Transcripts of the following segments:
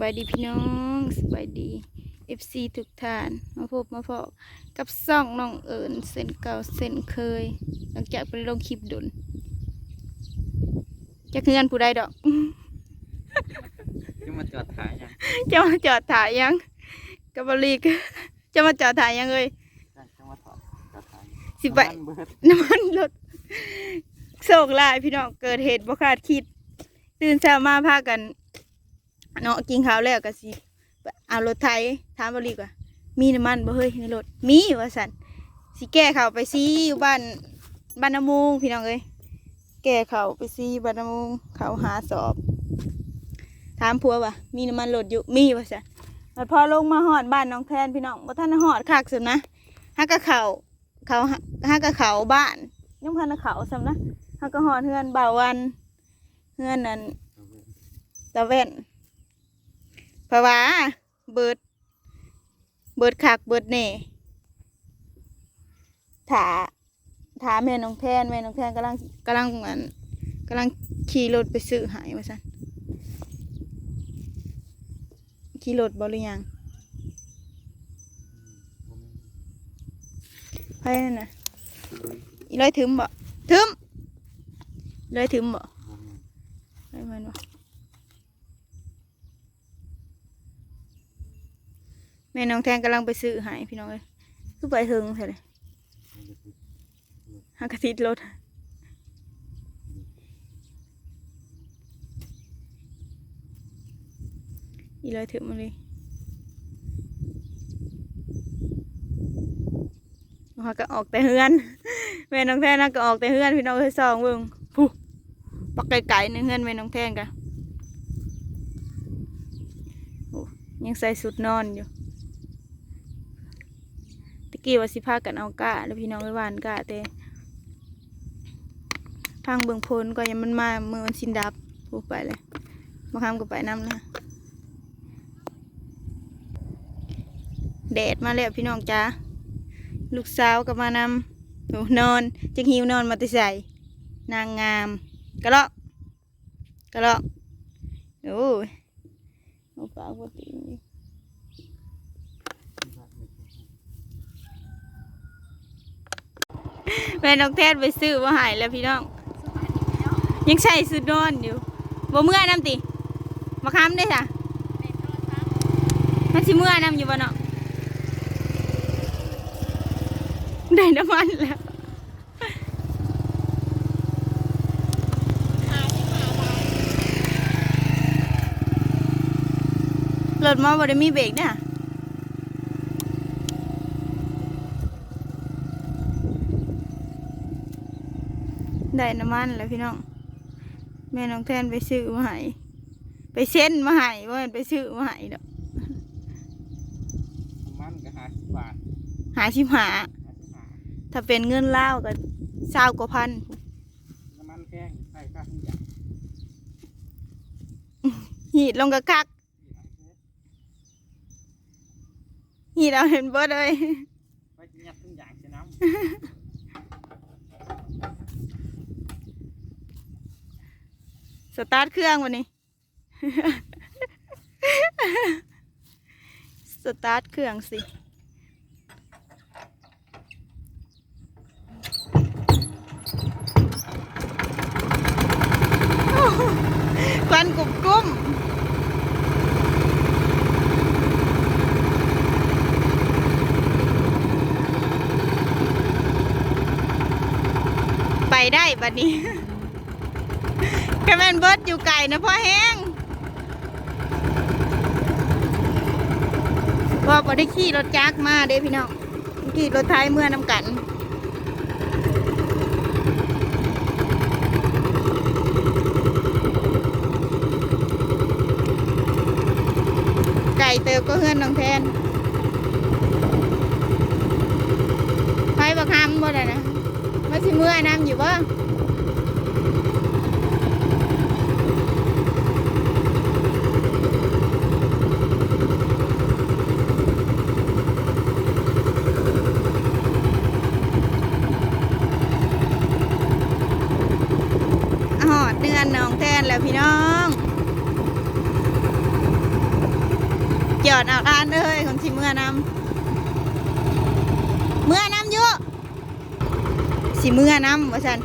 บายดีพี่น้องสบายดี FC ทุกท่าน มาพบมาพอกับซ่องน้องเอิญเส้นเก่าเส้นเคย หลังจากไปลงคลิปดุนจะเงินผู้ใดดอกจะมาจอดถ่ายยังจะมาจอดถ่ายยังกับบรีกจะมาจอดถ่ายยังเลยจะมาถอดจอดถ่ายสิไปน้ำมันเบิดน้ำมันรถโศกหลายพี่น้องเกิดเหตุบ่คาดคิด ตื่นเช้ามาพากัน เนาะกินข้าวแล้วก็สิเอารถไถถามบริกว่ามีน้ำมันบ่เฮ้ยในรถมีว่าสันสิแก้เขาวไปซีอยู่บ้านบ้านนามุงพี่น้องเอ้ยแก้เขาวไปซีบ้านนามุงเขาหาสอบ ถามผัวว่ามีน้ำมันรถอยู่มีว่าสันแล้วพอลงมาหอดบ้านน้องแทนพี่น้องบ่ท่านหอดคักสุดนะฮักกะเขาเขาฮักกะเขาบ้านยังพันเขาซ้ำนะฮักกะหอดเฮือนบ่าวันเฮือนนั้นตะเว้น ราะว่าเบิด เบิดคักเบิดเน่ถาถาแม่น้องแทนแม่น้องแทนกำลังกำลังเหมือนกำลังขี่รถไปซื้อหายมาสันขี่รถบหรือยังไปนั่นนะอีร้อยถึมบ่ถึมร้อยถึมบ่ไปมันบ่ แม่น้องแทนกำลังไปซื้อใหายพี่น้องเลยคือไปถึงใช่เลยหากระติดรถอีเลยถึงมาเลยหาก็ออกแต่เฮือน แม่น้องแทนน่ะก็ออกแต่เฮือนพี่น้องเคยซองเบิ่งผู้ปักไก่ๆในเฮือนแม่น้องแทนกันยังใส่สุดนอนอยู่ กี้ว่าสิพากันเอากะแล้วพี่น้องไปหวานกะแต่ทางเบื้องพลก็ยังมันมาเมือมันสินดับพูไปเลยมาคำก็ไปน้ำนะแดดมาแล้วพี่น้องจ้าลูกสาวก็มานำโอ้นอนจะหิวนอนมาติใส่นางงามกระลาะกระลาะโอ้โอ้ปากปกติอยู่ แม่น้องแทนไปซื้อมาหายแล้วพี่น้อง ยังใส่สุดนอนอยู่บ่เมื่อน้ำติมาค้ำได้ค่ะมันสิเมื่อน้ำอยู่บ่เนาะได้น้ำมันแล้วรถมาบ่ได้มีเบรกเนี่ย ได้น้ำมันแล้วพี่น้องแม่น้องแทนไปซื้อมาให้ไปเส้นมาให้ว่าไปซื้อมาให้ดอกมันก็ห้าสิบบาทหาชิมหาห้าสิบห้าถ้าเป็นเงินเล่าวก็เศร้ากว่าพันน้ำมันแพงใส่ค่าทุกอย่างหีดลงกระคักหีดเอาเห็นเบิดเลย ไปกินยัดทุกอย่างใช่น้ สตาร์ทเครื่องวันนี้ สตาร์ทเครื่องสิควันกลุ่มกุ้มไปได้บัดนี้ กระแมนเบิร์ดอยู่ไก่นะพ่อแห้งว่าบ่ได้ขี่รถจักมาเด้พี่น้องขี่รถไทยเมื่อน้ำกันไก่เติบก็เฮือนน้องแทนไฟบักคำบ่ได้นะมาสิเมื่อน้ำอยู่บ่ หอดเดือนหนองแทนแล้วพี่น้องอดเอาอ่านเอ้ยคนที่เมื่อนำเมื่อนำเยอะสิเมื่อนำว่าฉัน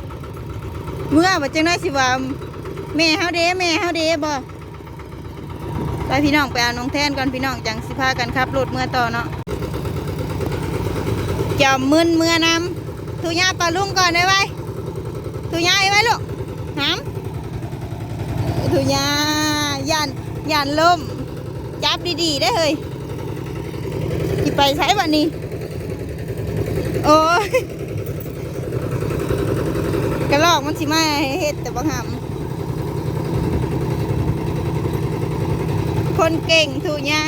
เมื่อว่าจังได้สิว่าแม่เฮาเด้แม่เฮาเด้บ่ไปพี่น้องไปเอาน้องแทนก่อนพี่น้องจังสิพากันขับรถเมื่อต่อเนาะจอมมึนเมื่อนำทุย่าปลาลุงก่อนได้ไว้ทุย่าไว้ลูกหา คือยายันย่านลมจับดีๆได้เฮ้ยที่ไปใช้วันนี้ โอ้ยกระลอกมันสิมาเฮ็ดแต่บังหำคนเก่งถูกยา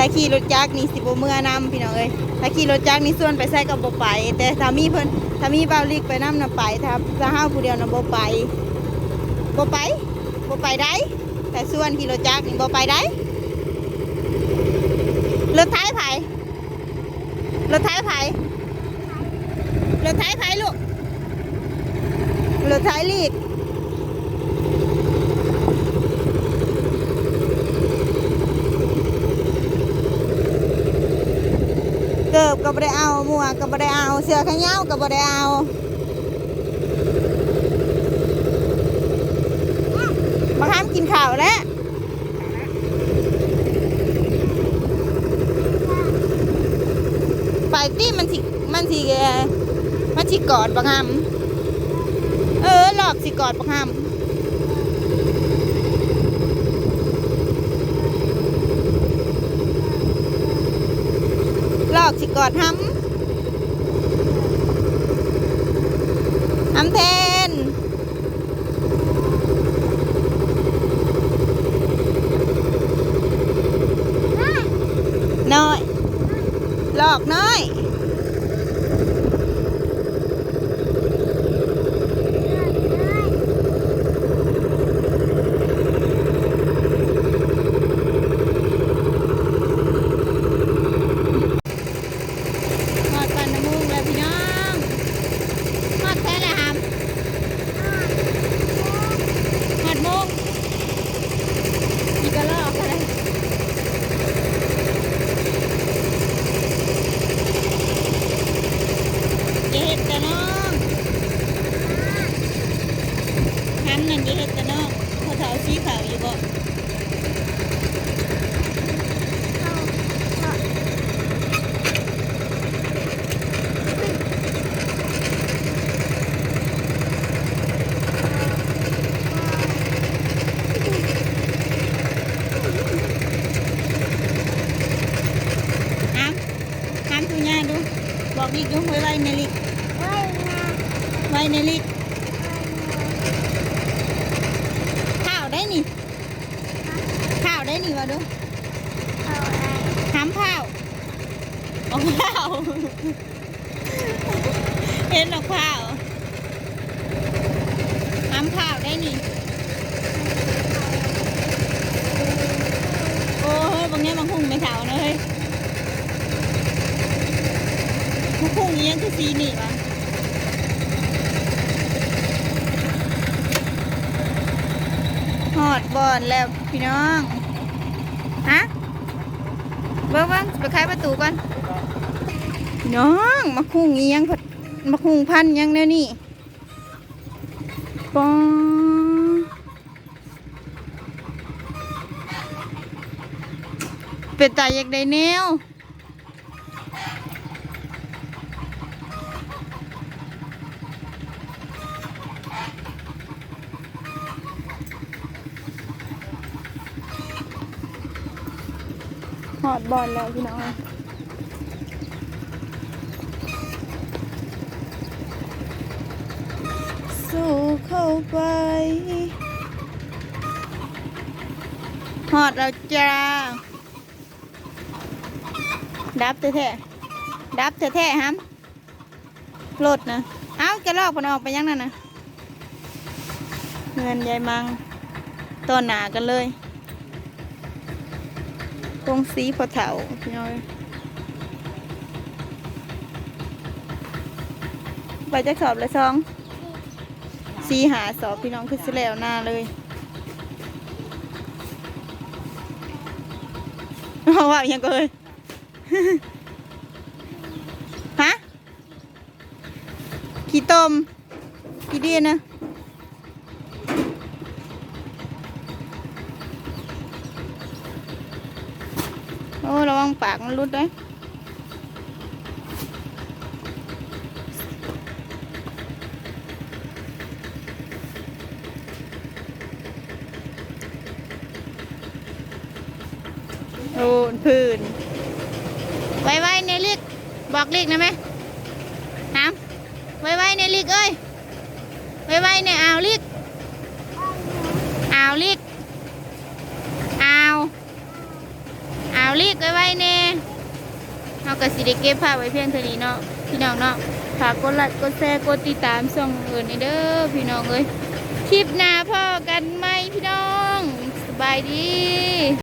ถ้าขี่รถจักรนี่สิบเมื่อนำพี่น้องเอ้ยถ้าขี่รถจักรนี่ส่วนไปใส่กับบ่ไป แต่ถ้ามีเพิ่นถ้ามีเบาลิกไปน้ำน่ะไปถ้าถ้าห้าผู้เดียวน่ะบ่ไปบ่ไปบ่ไปได้ แต่ส่วนที่รถจักรนี่บ่ไปได้รถท้ายไผรถท้ายไผรถท้ายไผลูกรถท้ายลีกเกิบก็บ่ได้เอา หมวกก็บ่ได้เอา เสื้อแขนยาวก็บ่ได้เอามาห้ามกินข้าวแล้วไปตีมันสิมันสิเอ่อมันสิกอดบังหำเออหลอกสิกอดบังหำหลอกสิกอดหำ หำแทน น้อยหลอกน้อย หอดปันน้ำมูกแล้วพี่น้องหอดแท้แล้วครับหอดมุกนี่ก็ลอกอะไรอย่าเห็ดแต่น้องทำนั่นอย่าเห็ดแต่น้องเขาเท้าสีขาวอยู่บ่ น้ำน้ำตัวใหญ่ดู บอก ดิกดูไว้ไว้ในลิกไว้ในลิกข้าวได้นี่ข้าวได้นี่วะดูห้ำข้าวออกข้าวเห็นออกข้าวห้ำข้าวได้นี่โอ้ยบางเนี้ยบางหุ่งไม่เท่านะเฮ้ย พวกพวกนี้ยังคือสีนี่วะหอดบอนแล้วพี่น้อง ฮะเบิ้งเบิ้งไปขายประตูก่อนพี่น้องมาคุ้งอีหยังผัดมาคุ้งพันยังแนวนี่ปองเป็นตาอยากได้แนว หอดบอลแล้วพี่น้องสู้เข้าไปหอดแล้วจ้าดับแท้ๆดับแท้ๆฮัมรถนะ เอ้าจะลอกมันออกไปยังนั่นนะเงินยายมังต้นหนากันเลย ตรงสีพอเถาพี่น้อยไปจะสอบละซองสีหาสอบพี่น้องคือสิแล้วหน้าเลยเพราะว่างก็เลยฮะขี่ต้มกี่ดีนะ ปากมันรุดเลยโอ้พื้นไว้ไว้ในลิกบอกลิกนะไหมน้ำไว้ไว้ในลิกเอ้ยไว้ไว้ในอ่าวลิกอ่าวลิกอ่าว เอาลีกไว้ไว้แน่เอา ก็สิได้เก็บภาพไว้เพียงเท่านี้เนาะพี่น้องเนาะฝากกดไลค์กดแชร์กดติดตามส่องเงินนี่เด้อพี่น้องเอ้ยคลิปหน้าพ่อกันไหมพี่น้อง สบายดี